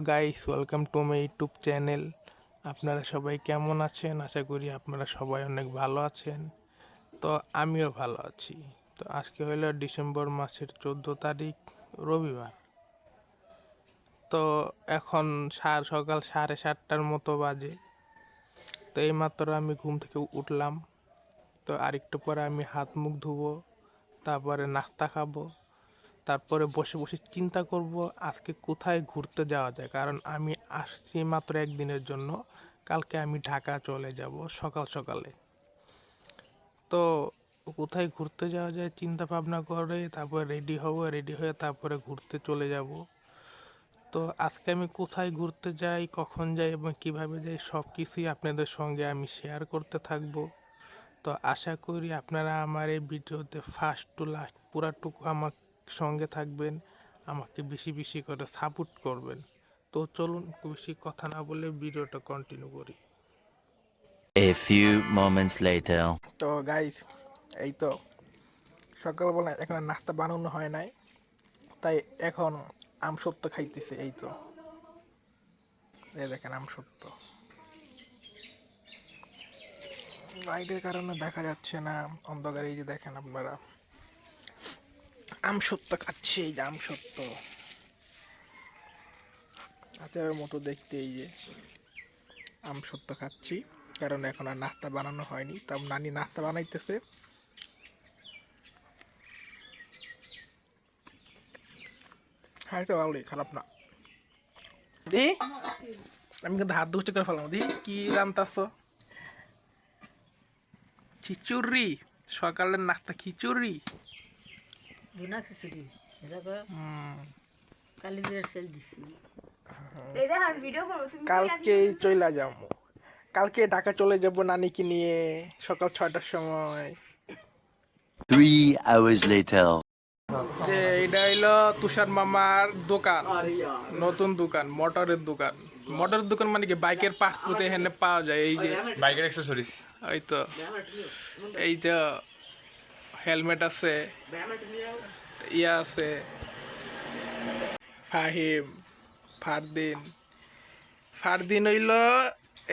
Guys welcome to my YouTube channel আপনারা সবাই কেমন আছেন? আশা করি আপনারা সবাই অনেক ভালো আছেন। তো আমিও ভালো আছি। তো আজকে হলো ডিসেম্বর মাসের চোদ্দ তারিখ, রবিবার। তো এখন সার সকাল সাড়ে সাতটার মতো বাজে। তো এইমাত্র আমি ঘুম থেকে উঠলাম। তো আরেকটু পরে আমি হাত মুখ ধুবো, তারপরে নাস্তা খাব। তারপরে বসে বসে চিন্তা করব আজকে কোথায় ঘুরতে যাওয়া যায়। কারণ আমি আসছি মাত্র একদিনের জন্য। কালকে আমি ঢাকা চলে যাব সকাল সকালে। তো কোথায় ঘুরতে যাওয়া যায় চিন্তা ভাবনা করে তারপরে রেডি হব রেডি হয়ে তারপরে ঘুরতে চলে যাব। তো আজকে আমি কোথায় ঘুরতে যাই, কখন যাই এবং কীভাবে যাই সব কিছুই আপনাদের সঙ্গে আমি শেয়ার করতে থাকব। তো আশা করি আপনারা আমার এই ভিডিওতে ফার্স্ট টু লাস্ট পুরাটুকু আমার সঙ্গে থাকবেন আমাকে বেশি বেশি করে সাপোর্ট করবেন। তো চলুন বেশি কথা না বলে ভিডিওটা কন্টিনিউ করি। A few moments later. তো গাইস এই তো সকালবেলা এখন নাস্তা বানানো হয় নাই তাই এখন আম সত্য খাইতেছে এই তো। এই দেখেন আম সত্য। লাইটের কারণে দেখা যাচ্ছে না অন্ধকারে এই যে দেখেন আপনারা। আম সত্য খাচ্ছে, এই যে আম সত্য। আচারের মতো দেখতে এই যে আম সত্য খাচ্ছি, কারণ এখন আর নাস্তা বানানো হয়নি। তাও নানি নাস্তা বানাইতেছে। এটা ভালোই, খারাপ না। দি আমি কিন্তু হাত দুষ্টি করে ফেলাম। দি কি জানতাছ? খিচুড়ি, সকালের নাস্তা খিচুড়ি। বুনা খিচুড়ি এটাকে হুম, কালি দিয়ে সেল দিছি। কালকেই চলে যাব কালকে ঢাকা চলে যাব নানিকে নিয়ে সকাল ছয়টার সময়। Three hours later. যে এটা হইল তুষার মামার দোকান। নতুন দোকান মোটরের দোকান। মোটরের দোকান মানে কি? বাইকের পার্টস পুঁতে এখানে পাওয়া যায় এই যে। বাইকের অ্যাক্সেসরিজ ওই তো। এই যে হেলমেট আছে। ইয়া আছে। ফাহিম ফারদিন। ফারদিন হইল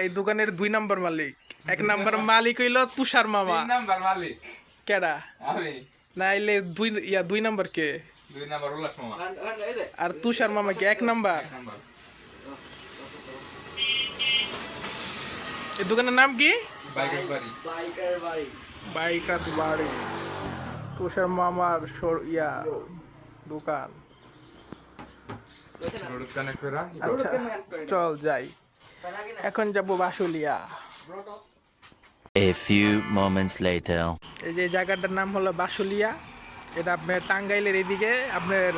এই দোকানের দুই নম্বর মালিক। এক নম্বর মালিক হইল তুষার মামা। নাম্বার মালিক। কেডা? আমি। নাইলে দুই ইয়া দুই নম্বর কে? দুই নাম্বার উল্লাস মামা। আর তুষার মামা কে? এক নম্বর। নাম্বার। এই দোকানের নাম কি? বাইকের বাড়ি। বাইকার বাড়ি। তুষার মামার সর ইয়া দোকান। করা আচ্ছা চল যাই। এখন যাব Basulia. A few moments later. এই যে জায়গাটার নাম হলো বাসুলিয়া। এটা আপনার টাঙ্গাইলের এদিকে। আপনার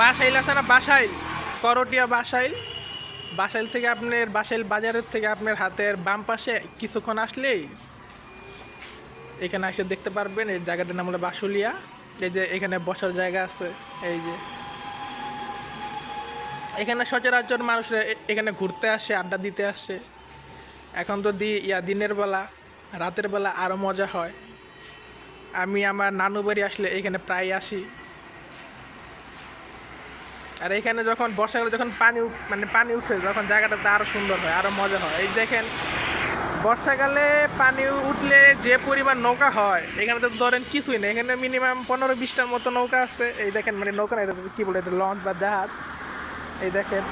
বাসাইল আছে না? বাসাইল। করটিয়া বাসাইল। বাসাইল থেকে আপনার বাসাইল বাজারের থেকে আপনার হাতের বাম পাশে কিছুক্ষণ আসলেই এখানে এসে দেখতে পারবেন, এই জায়গাটার নাম হলো বাসুলিয়া। এই যে এখানে বসার জায়গা আছে, এই যে। এখানে সচরাচর মানুষরা এখানে ঘুরতে আসে, আড্ডা দিতে আসে। এখন তো দি, ইয়া, দিনের বেলা, রাতের বেলা আরও মজা হয়। আমি আমার নানু বাড়ি আসলে এখানে প্রায় আসি। আর এখানে যখন বর্ষাকালে যখন পানি মানে পানি উঠে, যখন জায়গাটাতে আরও সুন্দর হয় আরও মজা হয়। এই দেখেন বর্ষাকালে পানি উঠলে যে পরিমাণ নৌকা হয়, এখানে তো ধরেন কিছুই নেই। এখানে মিনিমাম পনেরো বিশটার মতো নৌকা আছে। এই দেখেন মানে নৌকা না, এটা কী বলে, এটা লঞ্চ বা জাহাজ। এই দেখেন।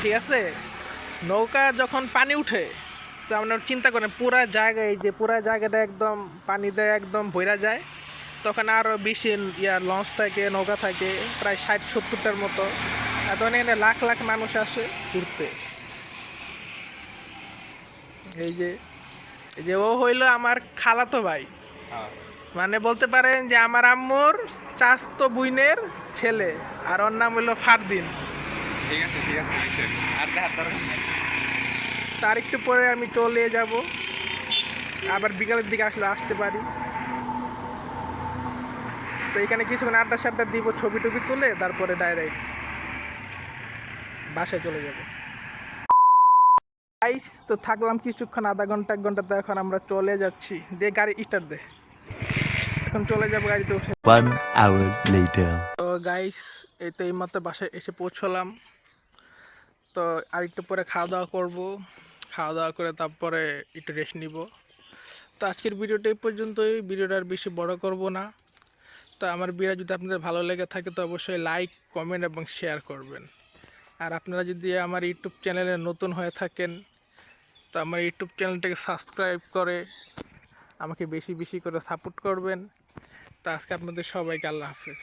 ঠিক আছে? নৌকা যখন পানি উঠে, তো আপনার চিন্তা করেন, পুরা জায়গা এই যে পুরা জায়গাটা একদম পানি দেয় একদম ভইরা যায়, তখন আরও বেশি ইয়া লঞ্চ থাকে, নৌকা থাকে, প্রায় ষাট সত্তরটার মতো। তখন এখানে লাখ লাখ মানুষ আসে ঘুরতে। এই যে এই যে ও হইল আমার খালাতো ভাই। মানে বলতে পারেন যে আমার আম্মুর চাস্তো বুইনের ছেলে আর ওর নাম হইল ফারদিন। ঠিক আছে ঠিক তার একটু পরে আমি চলে যাব। আবার বিকালের দিকে আসলে আসতে পারি। তো এখানে কিছুক্ষণ আড্ডা সাড্ডা দিব ছবি টবি তুলে তারপরে ডাইরেক্ট বাসায় চলে যাব। গাইস তো থাকলাম কিছুক্ষণ আধা ঘণ্টা এক ঘণ্টা তো এখন আমরা চলে যাচ্ছি। দিয়ে গাড়ি স্টার্ট দে। এখন চলে যাব গাড়িতে উঠে। One hour later. তো গাইস এই তো এইমাত্র বাসায় এসে পৌঁছলাম। তো আর একটু পরে খাওয়া দাওয়া করব। খাওয়া দাওয়া করে তারপরে একটু রেস্ট নিব। তো আজকের ভিডিওটা এই পর্যন্তই। ভিডিওটা আর বেশি বড় করব না। তো আমার ভিডিও যদি আপনাদের ভালো লেগে থাকে তো অবশ্যই লাইক কমেন্ট এবং শেয়ার করবেন। আর আপনারা যদি আমার ইউটিউব চ্যানেলে নতুন হয়ে থাকেন তো আমার ইউটিউব চ্যানেলটাকে সাবস্ক্রাইব করে আমাকে বেশি বেশি করে সাপোর্ট করবেন। তো আজকে আপনাদের সবাইকে আল্লাহ হাফেজ।